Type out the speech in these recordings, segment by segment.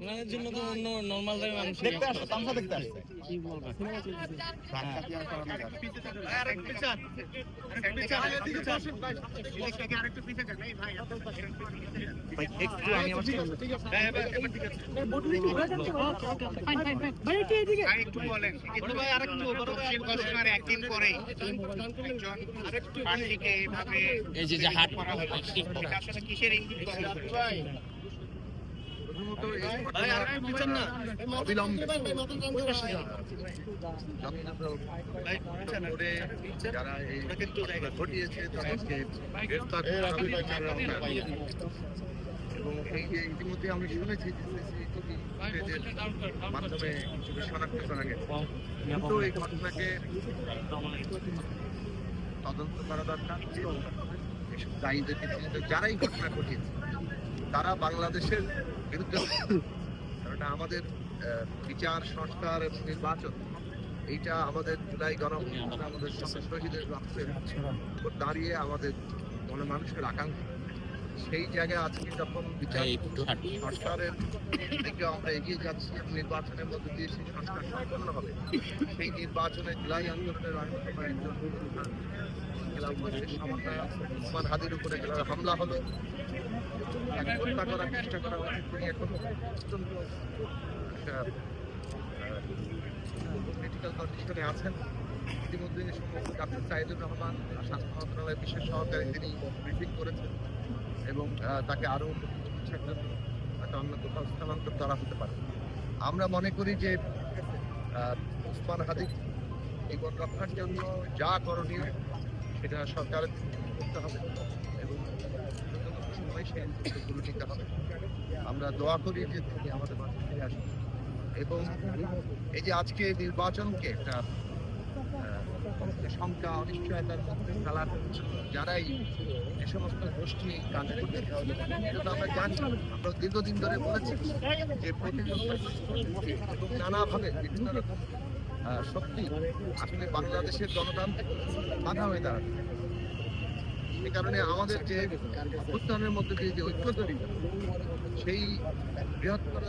ওনাদের জন্য তো অন্য নর্মাল টাইম মানুষ দেখতে আসছে তামসা দেখতে আসছে কি বলব সিনেমা চলতেছে ভাই একটু আমি আমার একদিন পরে একজন পার্টিকে এভাবে এই যে যে হাট করা হলো আসলে কিসের ইঙ্গিত? বহন এবং এই ইতিমধ্যে আমি এই ঘটনাকে তদন্ত করা দরকার যারাই ঘটনা ঘটিয়েছে। তারা বাংলাদেশের বিরুদ্ধে কারণ আমাদের বিচার সংস্কার এবং নির্বাচন এইটা আমাদের জুলাই গণঅভ্যুত্থান আমাদের শহীদের রক্তের উপর দাঁড়িয়ে আমাদের মনে মানুষের আকাঙ্ক্ষা। সেই জায়গায় আজকে যখন বিচার। সংস্কারের দিকে আমরা এগিয়ে যাচ্ছি এবং নির্বাচনের মধ্যে দিয়ে সেই সংস্কার সম্পন্ন হবে। সেই নির্বাচনে জুলাই আন্দোলনের সামান্না ওসমান হাদির উপরে হামলা হলো। এখন অত্যন্ত ক্রিটিক্যাল কন্ডিশনে আছেন। ইতিমধ্যে সম্ভবত ডাক্তার সাইদুর রহমান স্বাস্থ্য মন্ত্রণালয়ের বিশেষ সহকারী তিনি ব্রিফিং করেছেন এবং তাকে আরও চিকিৎসার জন্য তাকে অন্য কোথাও স্থানান্তর করা হতে পারে। আমরা মনে করি যে আহ, ওসমান হাদিক জীবন রক্ষার জন্য যা করণীয় সেটা সরকারের করতে হবে এবং উদ্যোগগুলো নিতে আমরা দোয়া করি যে তিনি আমাদের মাঝে ফিরে আসেন। এবং এই যে আজকে নির্বাচনকে একটা শঙ্কা অনিশ্চয়তার মধ্যে ফেলার যারাই যে সমস্ত গোষ্ঠী কাজ করতে আমরা জানি। আমরা দীর্ঘদিন ধরে বলেছি যে নানাভাবে বিভিন্ন রকম শক্তি আসলে বাংলাদেশের গণতান্ত্রিক বাধা হয়ে দাঁড়াচ্ছে। এই কারণে আমাদের যে অভ্যুত্থানের মধ্যে দিয়ে যে ঐক্য তৈরি সেই বৃহত্তর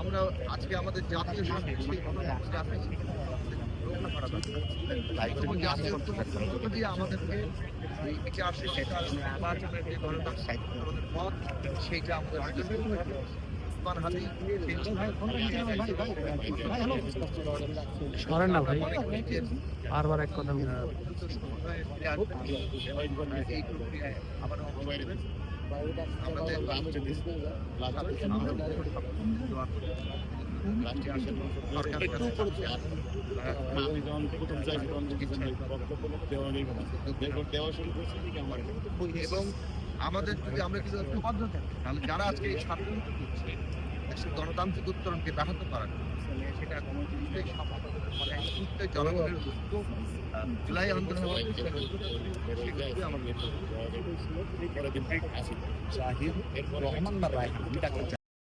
আমরা আজকে আমাদের জাতীয় জাতীয় দিয়ে আমাদেরকে দিকে আসে যে গণতান্ত্রিক পথ সেইটা আমাদের মনে বারবার এক কথা এবং। আমাদের করছি যদি আমরা কিছু থাকি তাহলে যারা আজকে এই স্বাধীনতা দিচ্ছে দেশের গণতান্ত্রিক উত্তরণকে ব্যাহত করার সেটা জনগণের ঐক্য, জুলাই আন্দোলন রহমান রায়